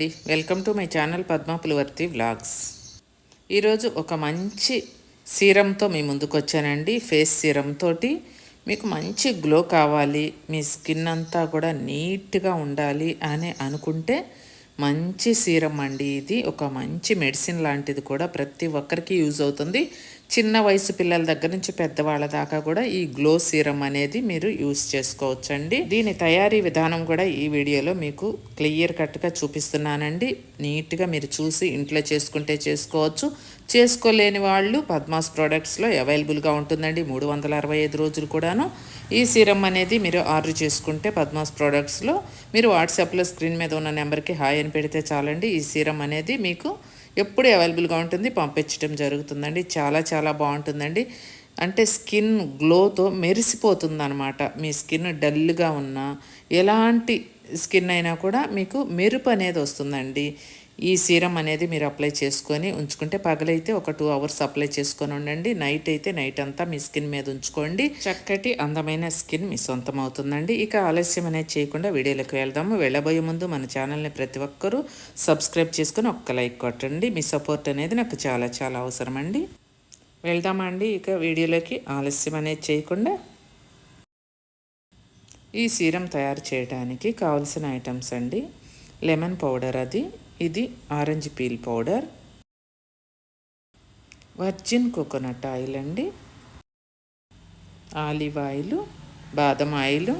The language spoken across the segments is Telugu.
Welcome to my channel Padmapulivarthi vlogs. ఈరోజు ఒక మంచి సీరంతో మీ ముందుకు వచ్చానండి. ఫేస్ సీరం తోటి మీకు మంచి గ్లో కావాలి మీ స్కిన్ అంతా కూడా నీట్గా ఉండాలి అని అనుకుంటే మంచి సీరం అండి ఇది. ఒక మంచి మెడిసిన్ లాంటిది కూడా ప్రతి ఒక్కరికి యూజ్ అవుతుంది. చిన్న వయసు పిల్లల దగ్గర నుంచి పెద్దవాళ్ళ దాకా కూడా ఈ గ్లో సీరం అనేది మీరు యూజ్ చేసుకోవచ్చండి. దీని తయారీ విధానం కూడా ఈ వీడియోలో మీకు క్లియర్ కట్గా చూపిస్తున్నానండి. నీట్గా మీరు చూసి ఇంట్లో చేసుకుంటే చేసుకోవచ్చు. చేసుకోలేని వాళ్ళు పద్మాస్ ప్రోడక్ట్స్లో అవైలబుల్గా ఉంటుందండి. మూడు వందల అరవై ఐదు రోజులు కూడాను. ఈ సీరం అనేది మీరు ఆర్డర్ చేసుకుంటే పద్మాస్ ప్రోడక్ట్స్లో మీరు వాట్సాప్లో స్క్రీన్ మీద ఉన్న నెంబర్కి హాయ్ అని పెడితే చాలండి. ఈ సీరం అనేది మీకు ఎప్పుడు అవైలబుల్గా ఉంటుంది పంపించడం జరుగుతుందండి. చాలా చాలా బాగుంటుందండి. అంటే స్కిన్ గ్లోతో మెరిసిపోతుందనమాట మీ స్కిన్ డల్గా ఉన్నా ఎలాంటి స్కిన్ అయినా కూడా మీకు మెరుపు అనేది వస్తుందండి. ఈ సీరం అనేది మీరు అప్లై చేసుకొని ఉంచుకుంటే పగలైతే ఒక టూ అవర్స్ అప్లై చేసుకొని ఉండండి. నైట్ అయితే నైట్ అంతా మీ స్కిన్ మీద ఉంచుకోండి. చక్కటి అందమైన స్కిన్ మీ సొంతం అవుతుందండి. ఇక ఆలస్యం అనేది చేయకుండా వీడియోలోకి వెళ్దాము. వెళ్ళబోయే ముందు మన ఛానల్ని ప్రతి ఒక్కరూ సబ్స్క్రైబ్ చేసుకొని ఒక్క లైక్ కొట్టండి. మీ సపోర్ట్ అనేది నాకు చాలా చాలా అవసరం అండి? వెళ్దామండి ఇక వీడియోలోకి ఆలస్యం అనేది చేయకుండా ఈ సీరం తయారు చేయడానికి కావలసిన ఐటమ్స్ అండి. లెమన్ పౌడర్ అది. ఇది orange peel powder. Virgin coconut oil అండి. ఆలివ్ ఆయిల్ బాదం ఆయిల్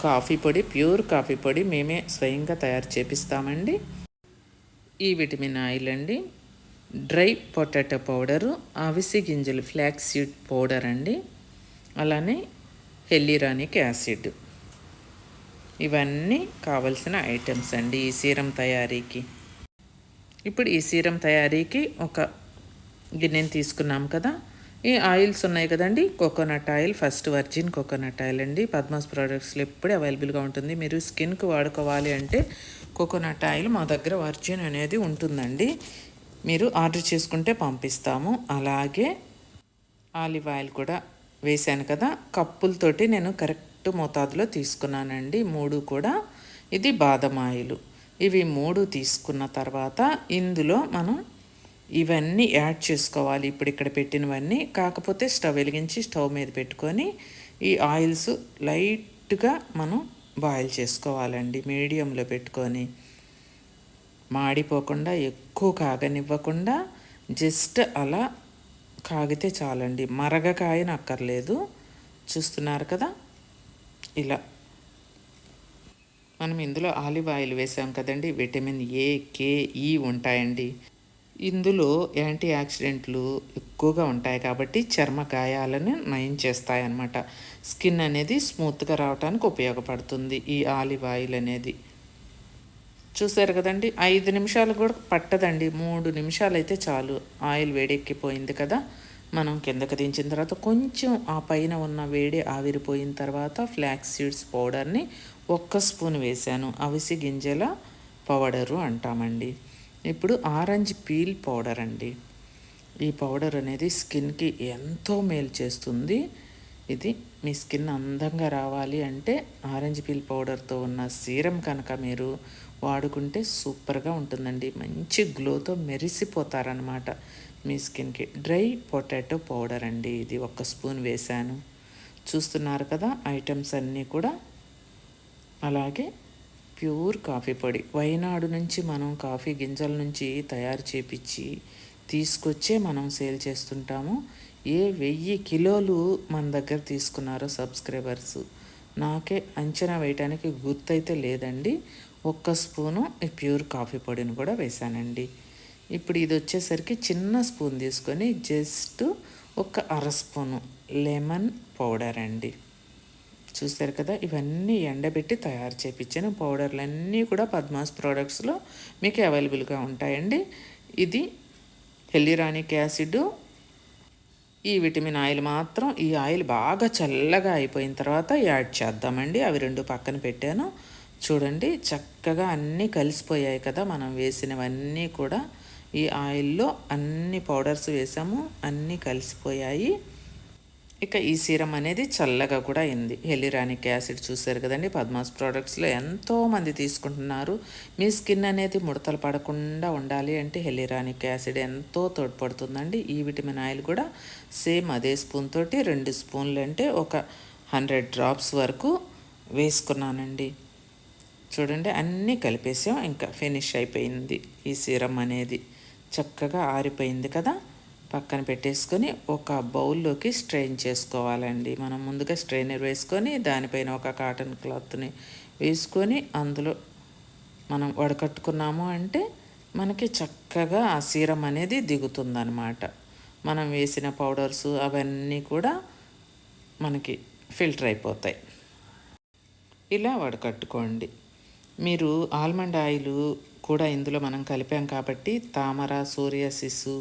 కాఫీ పొడి ప్యూర్ కాఫీ పొడి మేమే స్వయంగా తయారు చేపిస్తామండి. ఈ విటమిన్ ఆయిల్ అండి. డ్రై పొటాటో పౌడరు అవిసి గింజలు ఫ్లాక్స్ సీడ్ పౌడర్ అండి. అలానే హెల్లీరానిక్ యాసిడ్. ఇవన్నీ కావలసిన ఐటమ్స్ అండి ఈ సీరం తయారీకి. ఇప్పుడు ఈ సీరం తయారీకి ఒక గిన్నెని తీసుకున్నాం కదా. ఈ ఆయిల్స్ ఉన్నాయి కదండి. Coconut oil first virgin coconut oil అండి. పద్మాస్ ప్రోడక్ట్స్లో ఎప్పుడే అవైలబుల్గా ఉంటుంది. మీరు స్కిన్కి వాడుకోవాలి అంటే కోకోనట్ ఆయిల్ మా దగ్గర వర్జిన్ అనేది ఉంటుందండి. మీరు ఆర్డర్ చేసుకుంటే పంపిస్తాము. అలాగే ఆలివ్ ఆయిల్ కూడా వేశాను కదా. కప్పులతోటి నేను కరెక్ట్ మోతాదులో తీసుకున్నానండి. మూడు కూడా. ఇది బాదం ఆయిల్. ఇవి మూడు తీసుకున్న తర్వాత ఇందులో మనం ఇవన్నీ యాడ్ చేసుకోవాలి. ఇప్పుడు ఇక్కడ పెట్టినవన్నీ కాకపోతే స్టవ్ వెలిగించి స్టవ్ మీద పెట్టుకొని ఈ ఆయిల్స్ లైట్గా మనం బాయిల్ చేసుకోవాలండి. మీడియంలో పెట్టుకొని మాడిపోకుండా ఎక్కువ కాగనివ్వకుండా జస్ట్ అలా కాగితే చాలండి. మరగకాయన అక్కర్లేదు చూస్తున్నారు కదా? ఇలా మనం ఇందులో ఆలివ్ ఆయిల్ వేసాం కదండి విటమిన్ ఏ కే ఈ ఉంటాయండి. ఇందులో యాంటీ ఆక్సిడెంట్లు ఎక్కువగా ఉంటాయి కాబట్టి చర్మ గాయాలను నయం చేస్తాయన్నమాట. స్కిన్ అనేది స్మూత్గా రావడానికి ఉపయోగపడుతుంది ఈ ఆలివ్ ఆయిల్ అనేది. చూసారు కదండి ఐదు నిమిషాలు కూడా పట్టదండి మూడు నిమిషాలు అయితే చాలు ఆయిల్ వేడెక్కిపోయింది కదా. మనం కిందకు దించిన తర్వాత కొంచెం ఆ పైన ఉన్న వేడి ఆవిరిపోయిన తర్వాత ఫ్లాక్స్ సీడ్స్ పౌడర్ని ఒక్క స్పూన్ వేసాను అవిసి గింజల పౌడరు అంటామండి. ఇప్పుడు ఆరెంజ్ పీల్ పౌడర్ అండి. ఈ పౌడర్ అనేది స్కిన్కి ఎంతో మేలు చేస్తుంది. ఇది మీ స్కిన్ అందంగా రావాలి అంటే ఆరెంజ్ పీల్ పౌడర్తో ఉన్న సీరం కనుక మీరు వాడుకుంటే సూపర్గా ఉంటుందండి. మంచి గ్లోతో మెరిసిపోతారనమాట మీ స్కిన్కి. డ్రై పొటాటో పౌడర్ అండి. ఇది ఒక స్పూన్ వేశాను. చూస్తున్నారు కదా ఐటమ్స్ అన్నీ కూడా అలాగే ప్యూర్ కాఫీ పొడి. వైనాడు నుంచి మనం కాఫీ గింజల నుంచి తయారు చేపించి తీసుకొచ్చే మనం సేల్ చేస్తుంటాము. ఏ వెయ్యి కిలోలు మన దగ్గర తీసుకున్నారో సబ్స్క్రైబర్స్. నాకే అంచనా వేయటానికి గుర్తైతే లేదండి. ఒక్క స్పూను ఈ ప్యూర్ కాఫీ పొడిని కూడా వేశానండి. ఇప్పుడు ఇది వచ్చేసరికి చిన్న స్పూన్ తీసుకొని జస్ట్ ఒక అర స్పూను లెమన్ పౌడర్ అండి. చూస్తారు కదా ఇవన్నీ ఎండబెట్టి తయారు చేయించిన పౌడర్లన్నీ కూడా పద్మాస్ ప్రోడక్ట్స్లో మీకు అవైలబుల్గా ఉంటాయండి. ఇది హెల్లిరానిక్ యాసిడ్ ఈ విటమిన్ ఆయిల్ మాత్రం ఈ ఆయిల్ బాగా చల్లగా అయిపోయిన తర్వాత యాడ్ చేద్దామండి. అవి రెండు పక్కన పెట్టాను. చూడండి చక్కగా అన్నీ కలిసిపోయాయి కదా మనం వేసినవన్నీ కూడా. ఈ ఆయిల్లో అన్ని పౌడర్స్ వేసాము అన్నీ కలిసిపోయాయి. ఇక ఈ సీరం అనేది చల్లగా కూడా అయింది. హెలిరానిక్ యాసిడ్ చూశారు కదండి. పద్మాస్ ప్రోడక్ట్స్లో ఎంతోమంది తీసుకుంటున్నారు. మీ స్కిన్ అనేది ముడతలు పడకుండా ఉండాలి అంటే హెలిరానిక్ యాసిడ్ ఎంతో తోడ్పడుతుందండి. ఈ విటమిన్ ఆయిల్ కూడా సేమ్ అదే స్పూన్ తోటి రెండు స్పూన్లు అంటే ఒక హండ్రెడ్ డ్రాప్స్ వరకు వేసుకున్నానండి. చూడండి అన్నీ కలిపేసాం. ఇంకా ఫినిష్ అయిపోయింది ఈ సీరం అనేది. చక్కగా ఆరిపోయింది కదా. పక్కన పెట్టేసుకొని ఒక బౌల్లోకి స్ట్రెయిన్ చేసుకోవాలండి. మనం ముందుగా స్ట్రెయినర్ వేసుకొని దానిపైన ఒక కాటన్ క్లాత్ని వేసుకొని అందులో మనం వడకట్టుకున్నాము అంటే మనకి చక్కగా ఆ సీరం అనేది దిగుతుందనమాట మనం వేసిన పౌడర్స్ అవన్నీ కూడా మనకి ఫిల్టర్ అయిపోతాయి. ఇలా వడకట్టుకోండి. మీరు ఆల్మండ్ ఆయిల్ కూడా ఇందులో మనం కలిపాం కాబట్టి తామర సూర్యసిస్సు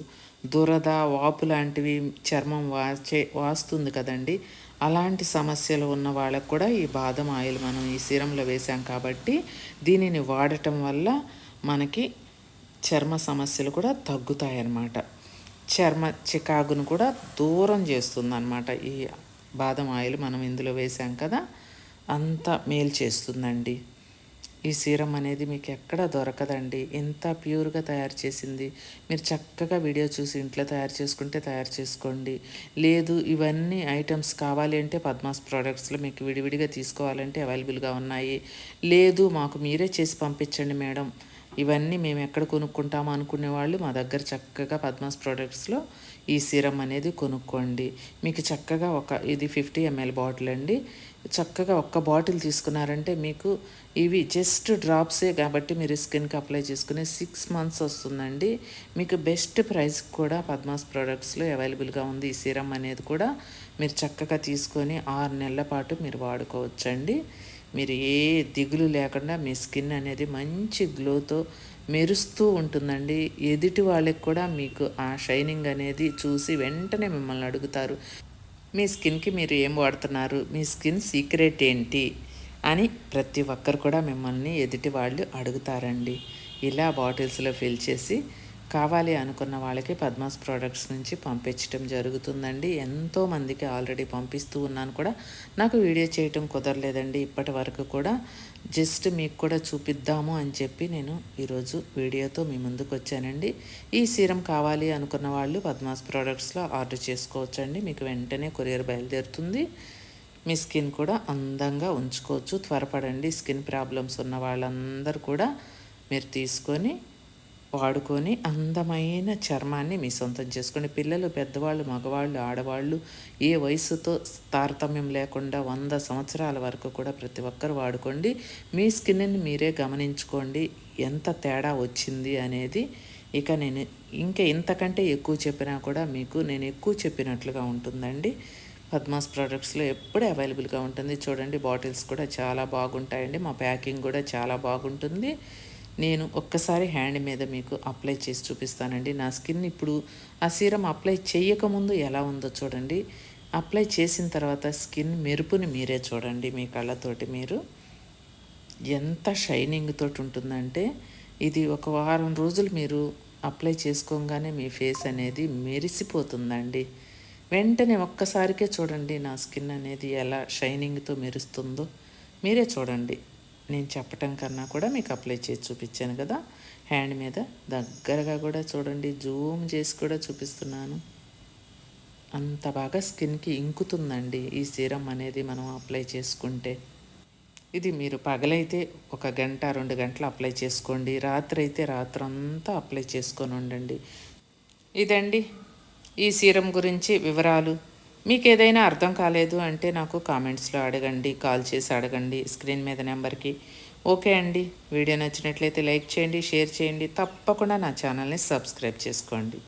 దురద వాపు లాంటివి చర్మం వాచే వాస్తుంది కదండి. అలాంటి సమస్యలు ఉన్న వాళ్ళకు కూడా ఈ బాదం ఆయిల్ మనం ఈ సీరంలో వేసాం కాబట్టి దీనిని వాడటం వల్ల మనకి చర్మ సమస్యలు కూడా తగ్గుతాయి అన్నమాట చర్మ చికాగును కూడా దూరం చేస్తుంది అనమాట ఈ బాదం ఆయిల్ మనం ఇందులో వేసాం కదా అంత మేలు చేస్తుందండి. ఈ సీరం అనేది మీకు ఎక్కడ దొరకదండి? ఎంత ప్యూర్గా తయారు చేసింది? మీరు చక్కగా వీడియో చూసి ఇంట్లో తయారు చేసుకుంటే తయారు చేసుకోండి. లేదు ఇవన్నీ ఐటమ్స్ కావాలి అంటే పద్మాస్ ప్రోడక్ట్స్లో మీకు విడివిడిగా తీసుకోవాలంటే అవైలబుల్గా ఉన్నాయి. లేదు మాకు మీరే చేసి పంపించండి మేడం. ఇవన్నీ మేము ఎక్కడ కొనుక్కుంటామో అనుకునే వాళ్ళు మా దగ్గర చక్కగా పద్మాస్ ప్రోడక్ట్స్లో ఈ సీరం అనేది కొనుక్కోండి. మీకు చక్కగా ఒక ఇది ఫిఫ్టీ ఎంఎల్ బాటిల్ అండి. చక్కగా ఒక్క బాటిల్ తీసుకున్నారంటే మీకు ఇవి జస్ట్ డ్రాప్సే కాబట్టి మీరు స్కిన్కి అప్లై చేసుకునే సిక్స్ మంత్స్ వస్తుందండి. మీకు బెస్ట్ ప్రైస్ కూడా పద్మాస్ ప్రోడక్ట్స్లో అవైలబుల్గా ఉంది ఈ సీరం అనేది కూడా. మీరు చక్కగా తీసుకొని ఆరు నెలల పాటు మీరు వాడుకోవచ్చండి. మీరు ఏ దిగులు లేకుండా మీ స్కిన్ అనేది మంచి గ్లోతో మెరుస్తూ ఉంటుందండి. ఎదుటి వాళ్ళకి కూడా మీకు ఆ షైనింగ్ అనేది చూసి వెంటనే మిమ్మల్ని అడుగుతారు. మీ స్కిన్కి మీరు ఏం వాడుతున్నారు? మీ స్కిన్ సీక్రెట్ ఏంటి? అని ప్రతి ఒక్కరు కూడా మిమ్మల్ని ఎదుటి వాళ్ళు అడుగుతారండి. ఇలా బాటిల్స్లో ఫిల్ చేసి కావాలి అనుకున్న వాళ్ళకి పద్మాస్ ప్రోడక్ట్స్ నుంచి పంపించడం జరుగుతుందండి. ఎంతో మందికి ఆల్రెడీ పంపిస్తూ ఉన్నాను కూడా. నాకు వీడియో చేయటం కుదరలేదండి. ఇప్పటి వరకు కూడా జస్ట్ మీకు కూడా చూపిద్దాము అని చెప్పి నేను ఈరోజు వీడియోతో మీ ముందుకు వచ్చానండి. ఈ సీరం కావాలి అనుకున్న వాళ్ళు పద్మాస్ ప్రోడక్ట్స్లో ఆర్డర్ చేసుకోవచ్చండి. మీకు వెంటనే కొరియర్ బయలుదేరుతుంది. మీ స్కిన్ కూడా అందంగా ఉంచుకోవచ్చు. త్వరపడండి. స్కిన్ ప్రాబ్లమ్స్ ఉన్న వాళ్ళందరూ కూడా మీరు తీసుకొని వాడుకొని అందమైన చర్మాన్ని మీ సొంతం చేసుకోండి పిల్లలు పెద్దవాళ్ళు మగవాళ్ళు ఆడవాళ్ళు ఏ వయసుతో తారతమ్యం లేకుండా వంద సంవత్సరాల వరకు కూడా ప్రతి ఒక్కరు వాడుకోండి. మీ స్కిన్ని మీరే గమనించుకోండి. ఎంత తేడా వచ్చింది అనేది ఇక నేను ఇంకా ఇంతకంటే ఎక్కువ చెప్పినా కూడా మీకు నేను ఎక్కువ చెప్పినట్లుగా ఉంటుందండి. పద్మాస్ ప్రోడక్ట్స్లో ఎప్పుడూ అవైలబుల్గా ఉంటుంది. చూడండి బాటిల్స్ కూడా చాలా బాగుంటాయండి. మా ప్యాకింగ్ కూడా చాలా బాగుంటుంది. నేను ఒక్కసారి హ్యాండ్ మీద మీకు అప్లై చేసి చూపిస్తానండి. నా స్కిన్ ఇప్పుడు ఆ సీరం అప్లై చేయకముందు ఎలా ఉందో చూడండి. అప్లై చేసిన తర్వాత స్కిన్ మెరుపుని మీరే చూడండి మీ కళ్ళతోటి మీరు. ఎంత షైనింగ్ తోటి ఉంటుందంటే ఇది ఒక వారం రోజులు మీరు అప్లై చేసుకోగానే మీ ఫేస్ అనేది మెరిసిపోతుందండి. వెంటనే ఒక్కసారికే చూడండి నా స్కిన్ అనేది ఎలా షైనింగ్తో మెరుస్తుందో. మీరే చూడండి. నేను చెప్పటం కన్నా కూడా మీకు అప్లై చేసి చూపించాను కదా. హ్యాండ్ మీద దగ్గరగా కూడా చూడండి. జూమ్ చేసి కూడా చూపిస్తున్నాను. అంత బాగా స్కిన్కి ఇంకుతుందండి ఈ సీరం అనేది మనం అప్లై చేసుకుంటే. ఇది మీరు పగలైతే ఒక గంట రెండు గంటలు అప్లై చేసుకోండి. రాత్రి అయితే రాత్రంతా అప్లై చేసుకొని ఉండండి. ఇదండి ఈ సీరం గురించి వివరాలు. మీకు ఏదైనా అర్థం కాలేదు అంటే నాకు కామెంట్స్లో అడగండి కాల్ చేసి అడగండి స్క్రీన్ మీద నెంబర్కి. ఓకే అండి. వీడియో నచ్చినట్లయితే లైక్ చేయండి షేర్ చేయండి. తప్పకుండా నా ఛానల్ని సబ్స్క్రైబ్ చేసుకోండి.